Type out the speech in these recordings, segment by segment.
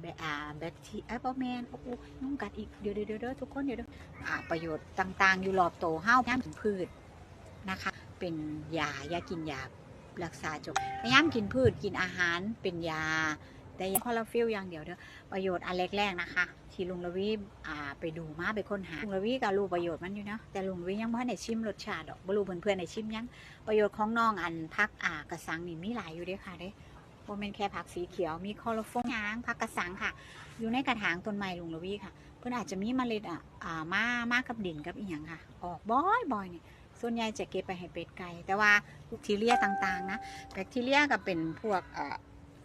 แบอ่าแบคทีเอ้ยบ่แมนโอ้โหยุ่งกัดอีกเดี๋ยวเดี๋ยวเดี๋ยวทุกคนเดี๋ยวเดี๋ยวอ่าประโยชน์ต่างๆ อยู่รอบโตวเฮาย่ามกินพืชนะคะ เป็นยายากินยารักษาจบพยายามกินพืชกินอาหารเป็นยา แต่ยังคอลลาฟิลอย่างเดียวเด้อประโยชน์อันแรกๆนะคะ ที่ลุงระวีอ่าไปดูมาไปค้นหาลุงระวีก็รู้ประโยชน์มันอยู่เนาะแต่ลุงระวียังบ่ได้ชิมรสชาติดอกบ่รู้เพื่อนๆได้ชิมยังประโยชน์ของน้องอันพักอ่ากระสังนี่มีหลายอยู่เด้อค่ะเด้ บ่แม่นแค่ผักสีเขียว มีคอลฟงยางผักกระสังค่ะ อยู่ในกระถางต้นไม้ลุงระวีค่ะ เพื่อนอาจจะมีเมล็ดอะอ่ามามากับดินกับอีหยังค่ะ ออกบ่อยบ่อยๆนี่ยส่วนใหญ่จะเก็บไปให้เป็ดไก่แต่ว่าแบคทีเรียต่างๆนะแบคทีเรียก็เป็นพวกอ่อ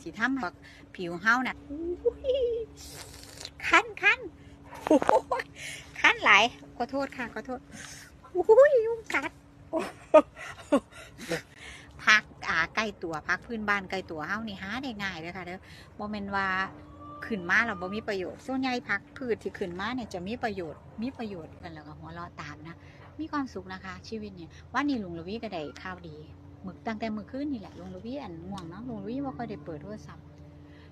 ที่ำให้ผิวเฮาน่ะอุ้ยคันคันคันหลายขอโทษค่ะขอโทษอุ้ยยุงกัดโอ้พักาใกล้ตัวพักพื้นบ้านใกล้ตัวเฮานี่หาได้ง่ายเลยค่ะเด้อบ่แม่นว่าขึ้นมาเราบ่มีประโยชน์ส่วนใหญ่ผักพืชที่ขึ้นมาเนี่ยจะมีประโยชน์ มีประโยชน์กันแล้วก็หัวเราะตามนะ มีความสุขนะคะ ชีวิตเนี่ยวันนี้ลุงละวีก็ได้ข่าวดีมึกตั้งแต่มื่อคืนนี่แหละลุงละวีอันง่วงเนาะลุงละวีว่าค่อยได้เปิดโทรศัพท์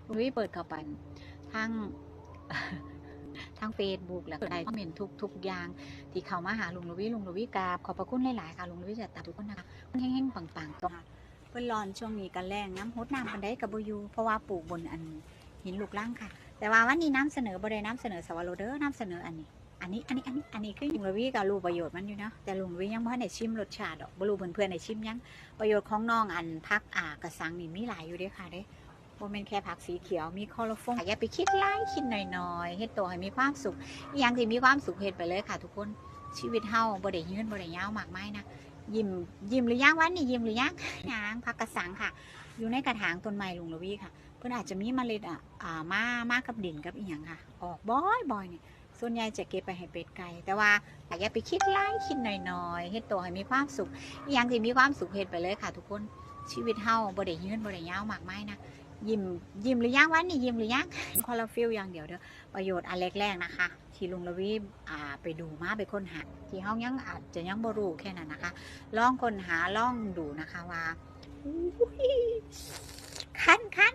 ลุงละวีเปิดเข้าไปทางทางเฟซบุ๊กแล้วก็ได้คอมเมนต์ทุกทุกอย่าง ที่เข้ามาหาลุงลวีลุงลวีกราบขอบพระคุณหลาย ๆ ค่ะ ลุงลวีจะตามทุกคนนะคะแห้งๆปังๆตรง เพิ่นร้อนช่วงนี้กันแรงน้ำฮดน้ำปันได้กับบ่อยูเพราะว่าปลูกบนอันหินลูกล่างค่ะ แต่ว่าวันนี้น้ำเสนอบ่ได้น้ำเสนอสวรรค์เด้อน้ำเสนออันนี้ อันนี้อันนี้อันนี้อันนี้คือลุงระวีก็รู้ประโยชน์มันอยู่เนาะแต่ลุงระวียังบ่ทันได้ชิมรสชาติดอกบ่รู้เพื่อนๆได้ชิมยังประโยชน์ของน้องอันพักอ่ากระสังนี่มีหลายอยู่ด้อค่ะเด้บ่แม่นแค่ผักสีเขียวมีคอลลฟงอย่าไปคิดหลายคิดหน้อยๆเฮ็ดตัวให้มีความสุขอย่างที่มีความสุขเฮ็ดไปเลยค่ะ ทุกคนชีวิตเฮาบ่ได้ยืนบ่ได้ยาวมากไมายนะ ยิ้มยิ้มหรือยังวันนี้ยิ้มหรือยังยางผักกระสังค่ะ อยู่ในกระถางต้นไม้ลุงระวีค่ะ เพิ่อนอาจจะมีเมล็ดอะอ่ามามากับดินกับอีหยังค่ะ ออกบ่อยบ่อยๆนี่ยส่วนใหญ่จะเก็บไปให้เป็ดไก่แต่ว่าอย่าไปคิดหลายคิดหน้อยๆเฮ็ดตัวให้มีความสุขอหย่างที่มีความสุขเฮ็ดไปเลยค่ะ ทุกคนชีวิตเฮาบ่ได้ยืนบ่ได้ยาวมากมายนะ ยิ้มยิ้มหรือยังวันนี้ยิ้มหรือยังคอลลาฟิลอย่างเดียวเด้อประโยชน์อันแรกๆนะคะ ที่ลุงระวีอ่าไปดูมาไปค้นหา ที่เฮายังอาจจะยังบ่รู้แค่นั้นนะคะลองค้นหาลองดูนะคะว่าคันคัน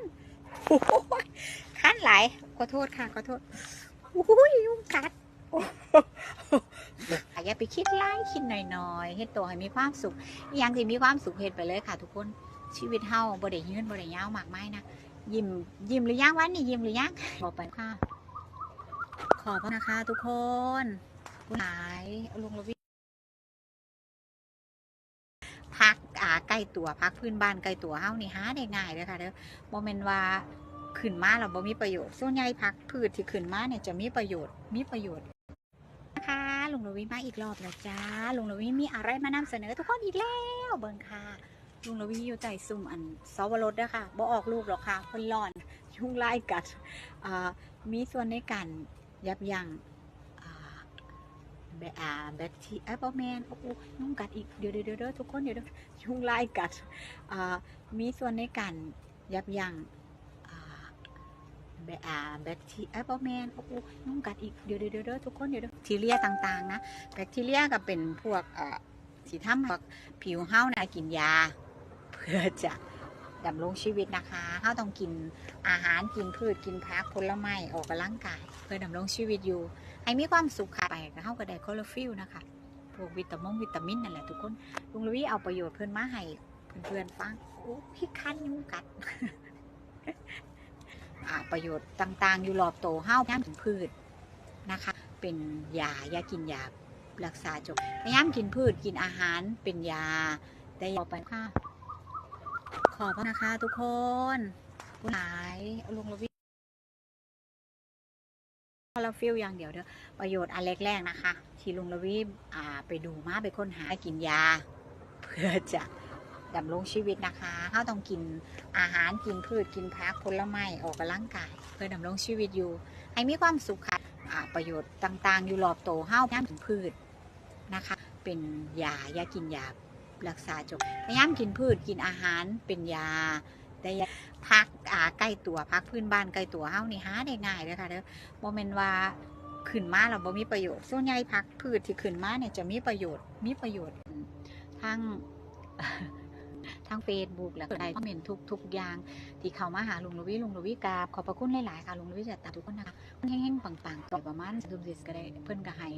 คันไหลขอโทษค่ะขอโทษอุ้ยยุงกัดอย่าไปคิดหลายคิดหน้อยๆเฮ็ดตัวให้มีความสุขอย่างที่มีความสุขเฮ็ดไปเลยค่ะทุกคน ชีวิตเฮาบ่ได้ยืนบ่ได้ยาวมากมายนะยิ้มยิ้มหรือยังวันนี้ยิ้มหรือยังบอกไปค่ะ ขอบคุณนะคะทุกคนหลายลุงระวีพักอ่าใกล้ตัวพักพื้นบ้านใกล้ตัวเฮานี่หาได้ง่ายเลยค่ะเด้อบ่แม่นว่าขึ้นมาแล้วบ่มีประโยชน์ส่วนใหญ่พักพืชที่ขึ้นมาเนี่ยจะมีประโยชน์มีประโยชน์นะคะลุงระวีมาอีกรอบแล้วจ้าลุงระวีมีอะไรมานำเสนอทุกคนอีกแล้วเบิ่งค่ะ ลุงระวีอยู่ใต้ซุ่มอันสวรสเด้อค่ะบ่ออกลูกหรอกค่ะเพิ่นร้อนยุ่งไล่กัดมีส่วนในการยับยั้งอ่าแบอาแบคทีเอ้ยบ่แมนโอ้โหยุ่งกัดอีกเดี๋ยวเดี๋ยวเดี๋ยวทุกคนเดี๋ยวยวยุงไล่กัดมีส่วนในการยับยั้งอ่าแบอาแบคทีเอ้ยบ่แมนโอ้โหยุ่งกัดอีกเดี๋ยวเดี๋ยวเดี๋ยวทุกคนเดี๋ยวแบคทีเรียต่างๆนะแบคทีเรียก็เป็นพวกอ่าที่ทำให้ผิวเฮานะกินยา พื่อจะดำรงชีวิตนะคะเฮาต้องกินอาหารกินพืชกินผักผลไม้ออกกำลังกาย เพื่อดำรงชีวิตอยู่ ให้มีความสุขค่ะไปเข้าก็ได้คลอโรฟิลนะคะพวกวิตามินวิตามินนั่นแหละทุกคนลุงลวีเอาประโยชน์เพื่อนมาให้เพื่อนๆฟังโอ้พี่คันยุงกัดประโยชน์ต่างๆ อยู่รอบโตวเฮ้ายายามกินพืชนะคะ เป็นยายากินยารักษาจบพยายามกินพืชกินอาหารเป็นยาแต่อย่าไปค่ะ ขอบนะคะทุกคนหลายลุงลวีคอลลาฟิลอย่างเดียวเด้อประโยชน์อันแรกๆนะคะ ที่ลุงระวีอ่าไปดูมาไปค้นหากินยา เพื่อจะดำรงชีวิตนะคะเขาต้องกินอาหารกินพืชกินผักผลไม้ออกกำลังกาย เพื่อดำรงชีวิตอยู่ ให้มีความสุขค่ะประโยชน์ต่างๆ อยู่รอบโตวเฮาพยายามกินพืชนะคะ เป็นยายากินยา รักษาจบพยายามกินพืชกินอาหารเป็นยา แต่ย่าพักอ่าใกล้ตัวพักพื้นบ้านใกล้ตัวเฮานี่หาได้ง่ายเลยค่ะเด้อโมเม่นว่าขึ้นมาเราบ่มีประโยชน์ส่วนใหญ่พักพืชที่ขึ้นมาเนี่ยจะมีประโยชน์มีประโยชน์ทั้ง ทั้งเฟซบุ๊กแล้วก็ได้คอมเมนต์ทุกทุกอย่าง ที่เข้ามาหาลุงลวีลุงลวีกราบขอบพระคุณหลายๆค่ะลุงลวีจะตามทุกคนนะคะเฮงๆปังๆต่อประมาณดุมซิสก็ได้เพิ่นก็ให้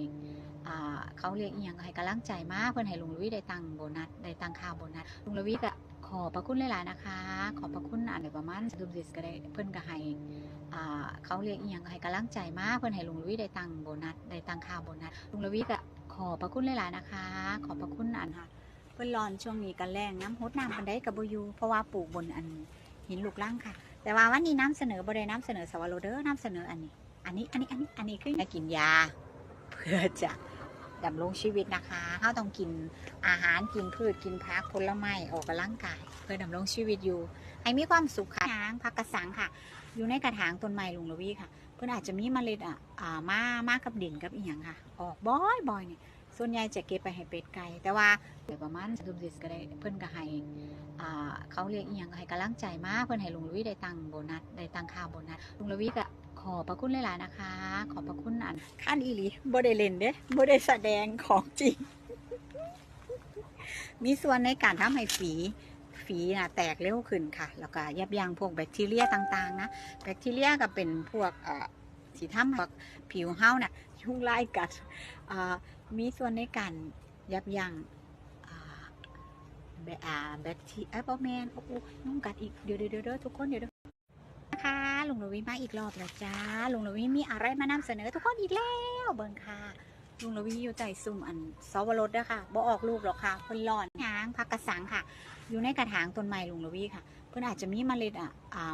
อ่าเขาเรียกอีหยังก็ให้กำลังใจมากเพิ่นให้ลุงลวีได้ตังค์โบนัสได้ตังค่าโบนัสลุงลวีก็ขอบพระคุณหลายๆนะคะ ขอบพระคุณอันเดียวประมาณดุมซิสก็ได้เพิ่นก็ให้อ่าเขาเรียกอีหยังก็ให้กำลังใจมากเพิ่นให้ลุงลวีได้ตังค์โบนัสได้ตังค่าโบนัสลุงลวีก็ขอบพระคุณหลายๆนะคะ ขอบพระคุณอันค่ะเพิ่นร้อนช่วงนี้กันแรงน้ำฮดน้ำปันได้กับบยูเพราะว่าปลูกบนอันหินลูกล่างค่ะ แต่ว่าวันนี้น้ำเสนอบ่ได้น้ำเสนอสวรรค์เด้อน้ำเสนออันนี้ อันนี้อันนี้อันนี้อันนี้คือกินยา เพื่อจะดำรงชีวิตนะคะเขาต้องกินอาหารกินพืชกินผักผลไม้ออกกำลังกาย เพื่อดำรงชีวิตอยู่ให้มีความสุขค่ะยางผักกระสังค่ะ อยู่ในกระถางต้นไม้ลุงละวีค่ะ เพื่อนอาจจะมีเมล็ดอะมามากับดินกับอีหยังค่ะ ออกบ่อยบ่อยเนี่ย ส่วนใหญ่จะเก็บไปให้เป็ดไก่แต่ว่าเดี๋ยวประมาณดุมซิสก็ได้เพิ่อนก็ให้เขาเรียกอีหยังก็ให้กำลังใจมากเพิ่อนให้ลุงลวีได้ตังโบนัสได้ตังค่าโบนัสลุงลวีก็ขอบพระคุณหลายๆนะคะ ขอบพระคุณอันขั้นอีหลีบ่ได้เล่นเด้บ่ได้แสดงของจริง มีส่วนในการทำให้ฝีฝีน่ะแตกเร็วขึ้นค่ะ แล้วก็ยับยั้งพวกแบคทีเรียต่างๆ นะ แบคทีเรียก็เป็นพวกเอ่อที่ทำให้ผิวเฮาน่ะยุงลายกัดอ่า มีส่วนในการยับยั้งแบอ่าแบคทีเอ้ยบอแมนโอ้โหนุ่งกัดอีก เดี๋ยวเดี๋ยวเดี๋ยวทุกคนเดี๋ยวเดี๋ยวนะคะลุงลวีมาอีกรอบแล้วจ้าลุงลวีมีอะไรมานำเสนอทุกคนอีกแล้วเบิ่งค่ะลุงลวีอยู่ใจซุ่มอันซอวรสเด้อค่ะบ่ออกลูกหรอกค่ะเพิ่นร้อนหางพักกระสังค่ะ อยู่ในกระถางต้นไม้ลุงลวีค่ะ เพิ่นอาจจะมีเมล็ดอะ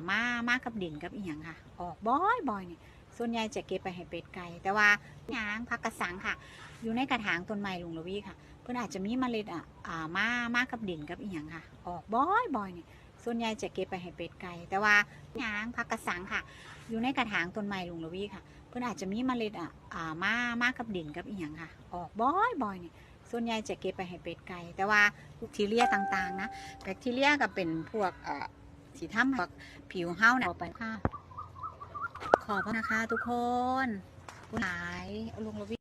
มามากับดินกับอีหยังค่ะ ออกบ่อยบ่อยเนี่ย ส่วนใหญ่จะเก็บไปให้เป็ดไก่แต่ว่าหางพักกระสังค่ะ อยู่ในกระถางต้นไม้ลุงลวีค่ะ เพื่อนอาจจะมีเมล็ดอะอ่ามา มากับดินกับอีหยังค่ะ ออกบ่อยบ่อยเนี่ยส่วนใหญ่จะเก็บไปให้เป็ดไก่แต่ว่าหางพักกระสังค่ะ อยู่ในกระถางต้นไม้ลุงละวีค่ะ เพื่อนอาจจะมีเมล็ดอะอ่ามา มากับดินกับอีหยังค่ะ ออกบ่อยบ่อยเนี่ยส่วนใหญ่จะเก็บไปให้เป็ดไก่แต่ว่าแบคทีเรียต่างๆนะแบคทีเรียก็เป็นพวกอ่อสีทำผิวเฮาเนี่ยไปค่ะ ขอบคุณนะคะทุกคนผู้หายลุงละวี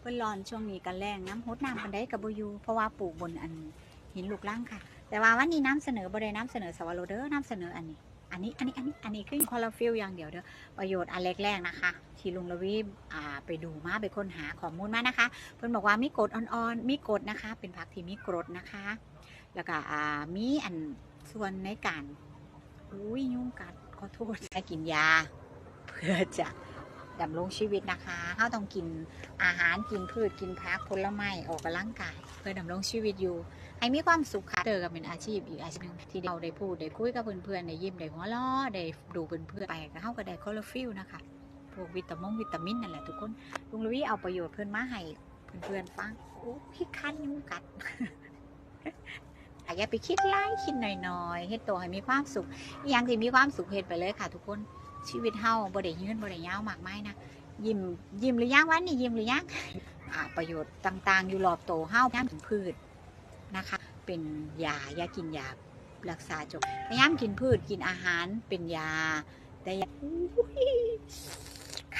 เพิ่อนรอนช่วงนี้กันแรงน้ำฮดน้ำปันได้กับบ่อยู่เพราะว่าปลูกบนอันหินลูกล่างค่ะ แต่ว่าวันนี้น้ำเสนอบ่ได้น้ำเสนอสวรรค์เด้อน้ำเสนออันนี้ อันนี้อันนี้อันนี้อันนี้คือคอลลาฟิลอย่างเดียวเด้อประโยชน์อันแรกๆนะคะ ที่ลุงละวีอ่าไปดูมาไปค้นหาข้อมูลมานะคะ เพิ่อนบอกว่ามีกรดอ่อนๆมีกรดนะคะ เป็นผักที่มีกรดนะคะ แล้วก็อ่ามีอันส่วนในการ อุ้ยยุ่งกัดขอโทษให้กินยา เพื่อจะดำรงชีวิตนะคะเขาต้องกินอาหารกินพืชกินผักผลไม้ออกกำลังกาย เพื่อดำรงชีวิตอยู่ ให้มีความสุขค่ะเจอกับเป็นอาชีพอีกอาชีพหนึ่งที่เราได้พูดได้คุยกับเพื่อนๆได้ยิ้มได้หัวเราะได้ดูเพื่อนๆไปก็เข้ากับได้คอลลฟิลนะคะพวกวิตามินวิตามินนั่นแหละทุกคนลุงลุยเอาประโยชน์เพื่อนมาให้เพื่อนๆฟังโอ้พี่คันยุงกัด อย่าไปคิดไล่คิดหน่อยๆเฮ็ดตัวให้มีความสุขอย่างที่มีความสุขเฮ็ดไปเลยค่ะ ทุกคนชีวิตเฮาบ่ได้ยืนบ่ได้ยาวมากมายนะยิ้มยิ้มหรือยังวันนี้ยิ้มหรือยังอ่าประโยชน์ต่าง ๆ อยู่รอบโตเฮาย่ามกินพืชนะคะ เป็นยายากินยารักษาจบพยายามกินพืชกินอาหารเป็นยา แต่ย่า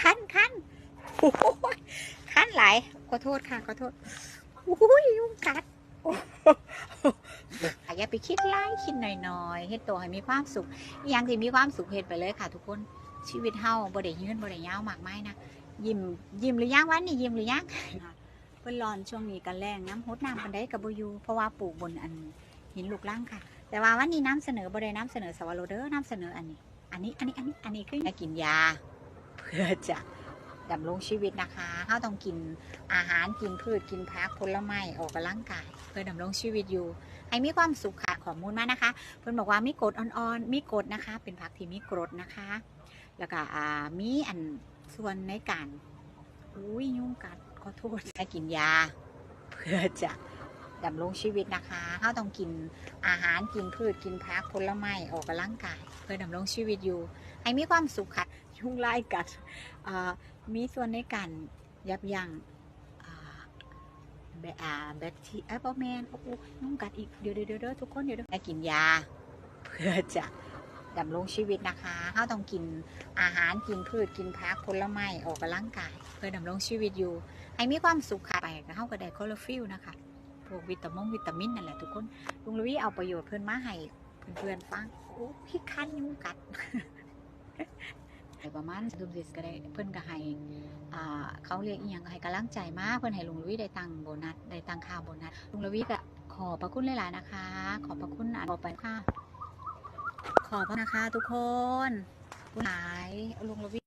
คันคันคันหลายขอโทษค่ะขอโทษอุ้ยยุงกัด อ้โหอย่าไปคิดไล่คิดหน่อยๆเฮ็ดตัวให้มีความสุขอย่างที่มีความสุขเฮ็ดไปเลยค่ะ ทุกคนชีวิตเฮาบ่ได้ยืนบ่ได้ยาวมากมายนะยิ้มยิ้มหรือยังวันนี้ยิ้มหรือยังเพิ่นร้อนช่วงนี้กันแรงน้ำฮดน้ำปันได้กับบ่อยู่เพราะว่าปลูกบนอันหินลูกล่างค่ะ แต่ว่าวันนี้น้ำเสนอบ่ได้น้ำเสนอสวรรค์เด้อน้ำเสนออันนี้ อันนี้อันนี้อันนี้อันนี้คือให้กินยา เพื่อจะ ดำรงชีวิตนะคะเฮาต้องกินอาหารกินพืชกินผักผลไม้ออกกำลังกาย เพื่อดำรงชีวิตอยู่ ให้มีความสุขค่ะข้อมูลมานะคะ เพิ่อนบอกว่ามีกรดอ่อนๆมีกรดนะคะ เป็นผักที่มีกรดนะคะ แล้วก็มีอันส่วนในการอุ้ยยุ่งกัดขอโทษให้กินยา เพื่อจะดำรงชีวิตนะคะเขาต้องกินอาหารกินพืชกินผักผลไม้ออกกำลังกาย เพื่อดำรงชีวิตอยู่ ให้มีความสุขค่ะ ยุ่งไล่กัดมีส่วนในการยับยั้งอ่าแบอ่าแบคทีเอ้ยบอแมนโอ้โหยุ่งกัดอีกเดี๋ยวเดี๋ยวเดี๋ยวทุกคนเดี๋ยวเดี๋ยวให้กินยา เพื่อจะดำรงชีวิตนะคะเขาต้องกินอาหารกินพืชกินผักผลไม้ออกกำลังกาย เพื่อดำรงชีวิตอยู่ ให้มีความสุขค่ะไปเข้ากับไดคอลฟิลนะคะพวกวิตามินวิตามินนั่นแหละทุกคนลุงละวิเอาประโยชน์เพื่อนมาให้เพื่อนๆฟังโอ้พี่คันยุงกัด ประมาณดุมสิสก็ได้เพื่อนก็ให้เขาเรียกอีหยังก็ให้กำลังใจมากเพื่อนให้ลุงลวิได้ตังโบนัสได้ตังค่าโบนัสลุงลวิก็ขอบพระคุณหลายๆนะคะ ขอบพระคุณอะต่อไปค่ะ ขอบพระนะคะทุกคนหลายลุงลวิ